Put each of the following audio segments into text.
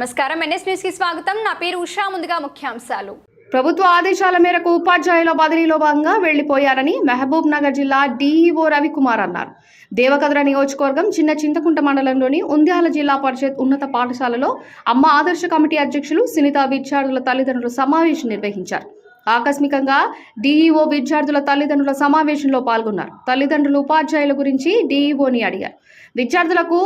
నమస్కారం. ఎన్ఎస్ న్యూస్కి స్వాగతం. నా పేరు ఉషా. ముందుగా ముఖ్యాంశాలు. ప్రభుత్వ ఆదేశాల మేరకు ఉపాధ్యాయుల బదిలీలో భాగంగా వెళ్ళిపోయారని మహబూబ్ నగర్ జిల్లా డీఈఓ రవికుమార్ అన్నారు. దేవకద్ర నియోజకవర్గం చిన్న చింతకుంట మండలంలోని ఉంద్యాల జిల్లా పరిషత్ ఉన్నత పాఠశాలలో అమ్మ ఆదర్శ కమిటీ అధ్యక్షులు సునీత విద్యార్థుల తల్లిదండ్రులు సమావేశం నిర్వహించారు. ఆకస్మికంగా డీఈఓ విద్యార్థుల తల్లిదండ్రుల సమావేశంలో పాల్గొన్నారు. తల్లిదండ్రులు ఉపాధ్యాయుల గురించి డీఈఓని అడిగారు. విద్యార్థులకు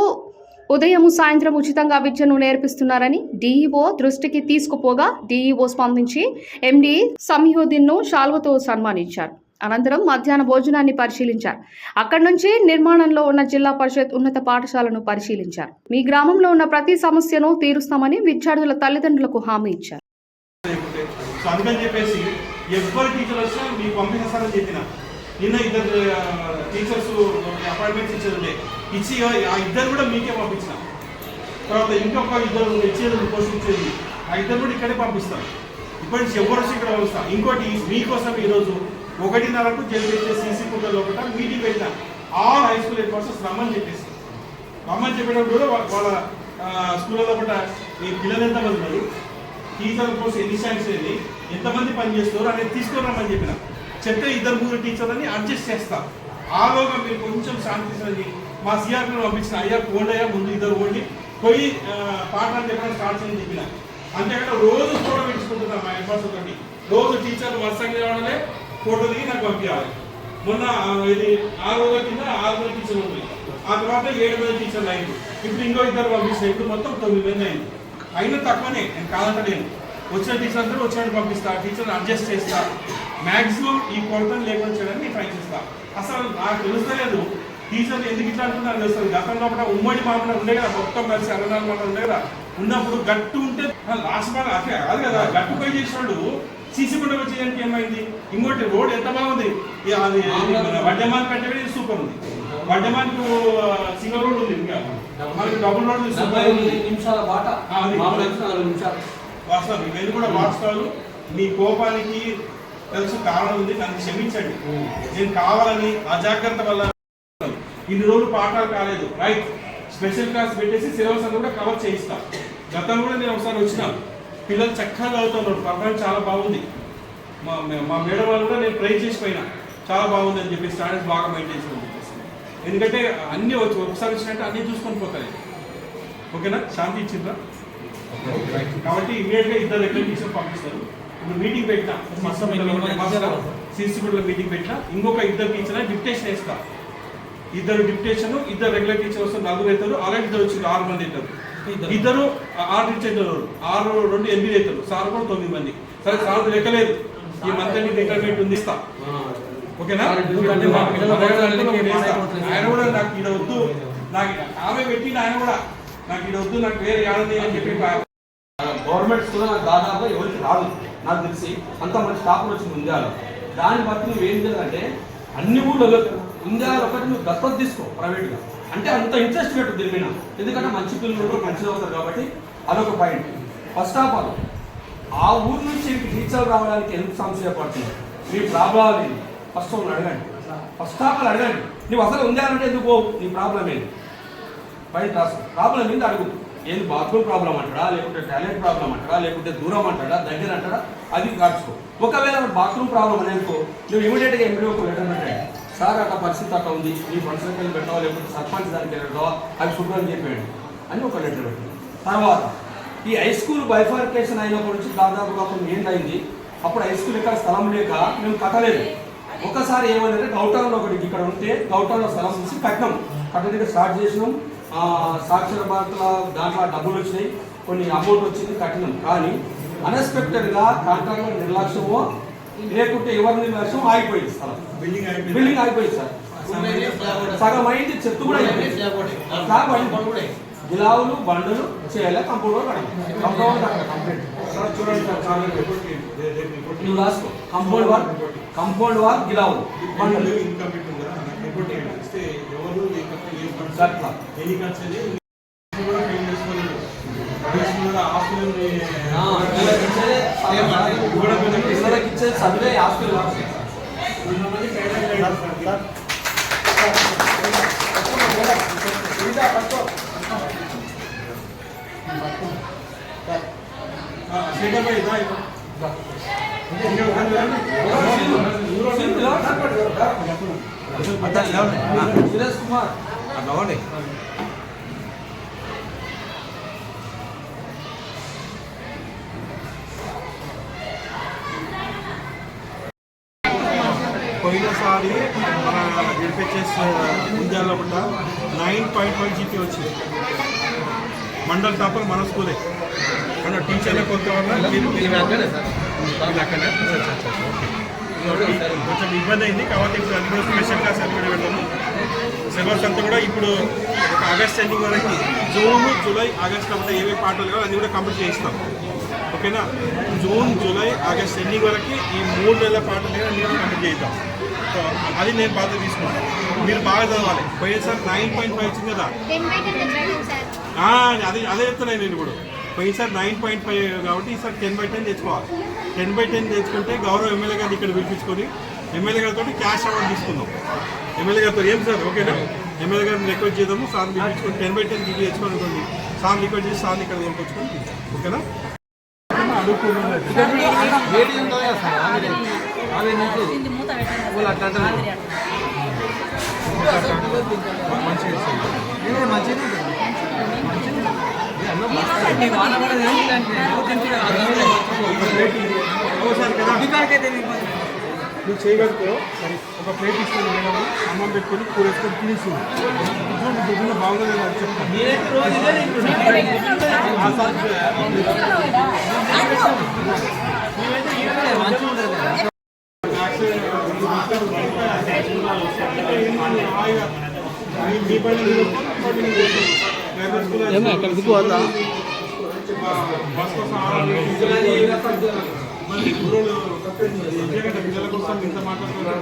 ఉదయం సాయంత్రం ఉచితంగా విద్యను నేర్పిస్తున్నారని డీఈఓ దృష్టికి తీసుకుపోగా డీఈఓ స్పందించి ఎండీ సమీహుద్దీన్ను శాల్వతో సన్మానించారు. అనంతరం మధ్యాహ్న భోజనాన్ని పరిశీలించారు. అక్కడి నుంచి నిర్మాణంలో ఉన్న జిల్లా పరిషత్ ఉన్నత పాఠశాలను పరిశీలించారు. మీ గ్రామంలో ఉన్న ప్రతి సమస్యను తీరుస్తామని విద్యార్థుల తల్లిదండ్రులకు హామీ ఇచ్చారు. సో అందుకని చెప్పేసి ఎవరు టీచర్ వచ్చినా మీకు పంపించేస్తారని చెప్పిన నిన్న ఇద్దరు టీచర్స్ అపాయింట్మెంట్స్ ఇచ్చేది ఉండే. ఇచ్చి ఆ ఇద్దరు కూడా మీకే పంపించిన. తర్వాత ఇంకొక ఇద్దరు ఇచ్చేది పోస్ట్ ఇచ్చేది. ఆ ఇద్దరు కూడా ఇక్కడే పంపిస్తారు ఇప్పటి నుంచి ఎవరు వచ్చి ఇక్కడ వస్తాం. ఇంకోటి మీకోసం ఈరోజు ఒకటిన్నరకు జరిగే సీసీ కుంట ఒకట మీటింగ్ పెట్టిన. All high school head masters రమ్మని చెప్పేసి. రమ్మని చెప్పేటప్పుడు కూడా వాళ్ళ స్కూళ్ళలో ఒకట ఈ పిల్లలు ఎంతమంది ఉన్నారు? టీచర్ కోసం ఎన్ని శాంక్స్ అయింది ఎంతమంది పని చేస్తారు అనేది తీసుకురామని చెప్పిన. చెప్తే ఇద్దరు ముగ్గురు టీచర్లని అడ్జస్ట్ చేస్తా. ఆలోగా మీరు కొంచెం శాంతి మా సిఆర్ని పంపించిన అయ్యా పోండయ్యా ముందు ఇద్దరు పోండి. పోయి పాఠాలు చెప్పడం స్టార్ట్ చేయని చెప్పిన. అంతేకాకుండా రోజు ఫోటో పెట్టుకుంటున్నాం మా ఎంపాస్ తోటి. రోజు టీచర్లు వరుసంగా రావడమే ఫోటో దిగి నాకు పంపించాలి. మొన్న ఇది ఆరు రోజుల కింద ఆరు మంది టీచర్లు ఉంది ఆ తర్వాత ఏడు మంది టీచర్లు అయింది. ఇప్పుడు ఇంకో ఇద్దరు పంపిస్తే ఇప్పుడు మొత్తం తొమ్మిది మంది అయింది. అయినా తక్కువనే నేను కాదంటలేను వచ్చిన టీచర్ అందరూ వచ్చినట్టు పంపిస్తా టీచర్ అడ్జస్ట్ చేస్తా. మాక్సిమం ఈ కొరతను లేకుండా చేయడానికి ట్రై చేస్తా. అసలు నాకు తెలుస్తలేదు. టీచర్లు ఎందుకు ఇట్లా అంటున్నారు తెలుస్తుంది గతంలో కూడా ఉమ్మడి మామూలు ఉండే కదా మొత్తం కలిసి నాలుగు మాటలు ఉండే కదా. ఉన్నప్పుడు గట్టు ఉంటే లాస్ట్ మాట అదే కాదు కదా. గట్టు పై చేసినోళ్ళు సీసీ గుండ వచ్చేయడానికి ఏమైంది? ఇంకోటి రోడ్ ఎంత బాగుంది? అది వడ్డమాన్ కంటే కూడా ఇది సూపర్ ఉంది. వడ్డమాన్కు సింగల్ రోడ్ ఉంది ఇంకా. మనకి డబుల్ రోడ్ సూపర్ నిమిషాల బాట. నిమిషాలు. వాస్తవం. ఇవన్నీ కూడా వాస్తవాలు. మీ కోపానికి తెలుసు కారణం ఉంది నన్ను క్షమించండి. నేను కావాలని అజాగ్రత్త వల్ల ఇన్ని రోజులు పాఠాలు కాలేదు. రైట్ స్పెషల్ క్లాస్ పెట్టేసి సిలబస్ అంతా కూడా కవర్ చేయిస్తా. గతంలో కూడా నేను ఒకసారి వచ్చిన. పిల్లలు చక్కగా చదువుతున్నారు. పర్ఫార్మెన్స్ చాలా బాగుంది. మా మా మేడం వాళ్ళు కూడా నేను ప్రైజ్ చేసిపోయినా. చాలా బాగుంది అని చెప్పి స్టాండర్డ్స్ బాగా మెయింటైన్ చేయడం చెప్పేసి. ఎందుకంటే అన్నీ వచ్చి ఒకసారి వచ్చినట్టు అన్నీ చూసుకొని పోతాయి. ఓకేనా శాంతి ఇచ్చిందా? కాబట్టి ఇమీడియట్గా ఇద్దరు టీచర్ పంపిస్తారు. ఇప్పుడు మీటింగ్ పెట్టినా. సిసిగూడలో మీటింగ్ పెట్టినా. ఇంకొక ఇద్దరు టీచర్ డిప్టేషన్ వేస్తా. ఇద్దరు డిప్టేషన్ ఇద్దరు రెగ్యులర్ టీచర్ వస్తారు నలుగురు అవుతారు ఆల్రెడీ ఇద్దరు వచ్చి ఆరు మంది అవుతారు ఇద్దరు. ఆరు టీచర్ అవుతారు ఆరు రెండు ఎనిమిది అవుతారు సార్ కూడా తొమ్మిది మంది. సరే సార్ లెక్కలేదు. ఈ మంత్ నీకు రిటైర్మెంట్ ఉంది ఇస్తా. ఓకేనా. ఆయన కూడా నాకు ఈడ వద్దు. నాకు ఆమె పెట్టిండు ఆయన కూడా నాకు ఈడ వద్దు. నాకు వేరే ఏడాది అని చెప్పి గవర్నమెంట్ స్కూల్ నాకు దాదాపు ఎవరికి రాదు. నాకు తెలిసి అంత మంచి టాపర్ వచ్చింది ఉందాలు దాన్ని బట్టి నువ్వు ఏం చేయాలంటే అన్ని ఊళ్ళో ఉందాలు ఒకటి నువ్వు దత్తత తీసుకో ప్రైవేట్గా. అంటే అంత ఇంట్రెస్ట్ పెట్టు దీని మీద. ఎందుకంటే మంచి పిల్లలు మంచి అవుతారు కాబట్టి అదొక పాయింట్ ఫస్ట్ ఆఫ్ ఆల్ ఆ ఊరు నుంచి టీచర్ రావడానికి ఎందుకు సమస్య పడుతుంది మీ ప్రాబ్లం ఏంటి ఫస్ట్ వాళ్ళని అడగండి. ఫస్ట్ ఆఫ్ ఆల్ అడగండి. నువ్వు అసలు ఉందాలంటే ఎందుకు నీ ప్రాబ్లం ఏంటి బయట రాసు ప్రాబ్లం ఏంది? అడుగు. ఏంది బాత్రూమ్ ప్రాబ్లం అంటాడా లేకుంటే టాయిలెట్ ప్రాబ్లం అంటాడా లేకుంటే దూరం అంటాడా దగ్గర అంటాడా? అది కాచుకో ఒకవేళ బాత్రూమ్ ప్రాబ్లం అనేకో నువ్వు ఇమీడియట్గా ఎంపీ ఒక లెటర్ పెట్టాడు. సార్ అట్లా పరిస్థితి అట్లా ఉంది నీ ఫంక్షన్కి వెళ్ళి పెట్టావా లేకుంటే సర్పంచ్ దానికి వెళ్ళావా అది శుభ్రం చెప్పాడు అని ఒక లెటర్ పెట్టండి. తర్వాత ఈ హై స్కూల్ బైఫార్కేషన్ అయినప్పటి నుంచి దాదాపుగా కొన్ని ఏంటైంది అప్పుడు హై స్కూల్ ఇక్కడ స్థలం లేక మేము కట్టలేదు. ఒకసారి ఏమైందంటే గౌటంలో ఒకటి ఇక్కడ ఉంటే గౌటంలో స్థలం తీసి కట్టినాం. కట్టడానికి స్టార్ట్ చేసినాం. సాక్షర భారత్ల దాంట్లో డబ్బులు వచ్చినాయి. కొన్ని అమౌంట్ వచ్చింది కట్టినాం. కానీ అన్ఎక్స్పెక్టెడ్గా కాంట్రాక్టర్ నిర్లక్ష్యమో లేకుంటే ఎవరి నిర్లక్ష్యం ఆగిపోయింది స్థలం. బిల్డింగ్ అయిపోయింది బిల్డింగ్ ఆగిపోయింది సార్. సగం అయింది చెత్త కూడా అయిపోయింది. గిలావులు బండులు చేయాలి compound compound complete sir sir compound wall compound wall గిలావులు బండ్లు బండులు ఇన్కమ్ పెట్టింది కదా నాకు రిపోర్ట్ చేయండి ఇస్తే ఎవరు ఏ ఖర్చు ఏ ఖర్చు అట్లా. ఎన్ని ఖర్చు కూడా చేసుకోలేదు చదివే హాస్టల్ కొంతమంది ట్రైనింగ్ సురేష్ కుమార్ పోయినసారి మన జెడ్పిహెచ్ఎస్ ముంజాల్లో కూడా నైన్ పాయింట్ ఫైవ్ జీపీ వచ్చింది. మండల్ టాపర్ మన స్కూలే. కానీ టీచర్ల కొంత కొంచెం ఇబ్బంది అయింది. కాబట్టి ఇప్పుడు అది కూడా స్పెషల్ క్లాస్ అని కూడా సిలబస్ అంతా కూడా ఇప్పుడు ఆగస్ట్ ఎండింగ్ వరకు జూన్ జూలై ఆగస్ట్ కాబట్టి ఏవే పాటలు కావాలి అన్ని కూడా కంప్లీట్ చేయిస్తాం. ఓకేనా? జూన్ జూలై ఆగస్ట్ ఎండింగ్ వరకు ఈ మూడు నెలల పాటలు కూడా అన్ని కూడా కంప్లీట్ చేద్దాం అది నేను బాధ్యత తీసుకున్నాను మీరు బాగా చదవాలి. పోయేసారి నైన్ పాయింట్ ఫైవ్ వచ్చింది కదా? అదే అదే చెప్తున్నాను నేను ఇప్పుడు. పోయినసారి నైన్ పాయింట్ ఫైవ్ కాబట్టి ఈసారి టెన్ బై టెన్ తెచ్చుకోవాలి. టెన్ బై టెన్ తెచ్చుకుంటే గౌరవ ఎమ్మెల్యే గారిని ఇక్కడ పిలిపించుకొని ఎమ్మెల్యే గారితో క్యాష్ అవార్డు తీసుకుందాం ఎమ్మెల్యే గారితో ఏం సార్ ఓకేనా ఎమ్మెల్యే గారిని రిక్వెస్ట్ చేద్దాము సార్ పిలిపించుకొని టెన్ బై టెన్ దిగి తెచ్చుకొని ఉంటుంది సార్ రిక్వెస్ట్ చేసి సార్ని ఇక్కడ కొనుక్కొచ్చుకొని తీద్దాం. ఓకేనా కదా నువ్వు చేయగలుగుతావు సరే ఒక ప్లేట్ ఇస్తుంది మేడం అన్నం పెట్టుకొని కూర వేసుకొని తినేసి చూడండి బాగుంది అని చెప్తాను. అక్కడ బస్ కోసం మళ్ళీ గురువులు పిల్లల కోసం ఇంత మాట్లాడుతున్నారు?